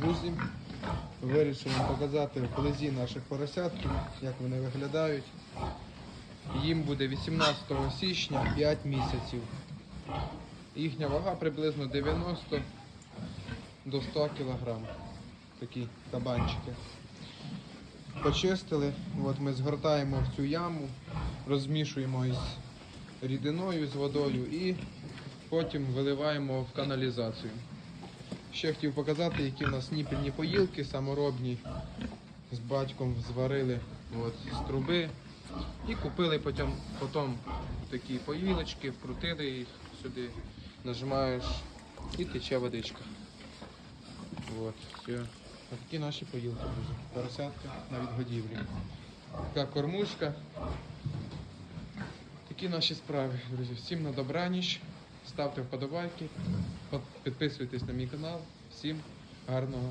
Друзі, вирішив вам показати вблизі наших поросятків, як вони виглядають. Їм буде 18 січня 5 місяців. Їхня вага приблизно 90 до 100 кг. Такі кабанчики. Почистили, от ми згортаємо в цю яму, розмішуємо із рідиною, з водою і потім виливаємо в каналізацію. Ще хотів показати, які в нас ніпільні поїлки, саморобні. З батьком зварили от, з труби і купили потім, потім такі поїлочки, вкрутили їх сюди, нажимаєш і тече водичка. От, все. Такі наші поїлки, друзі. Поросятка на відгодівлі. Така кормушка. Такі наші справи, друзі. Всім на добраніч. Ставте вподобайки, підписуйтесь на мій канал. Всім гарного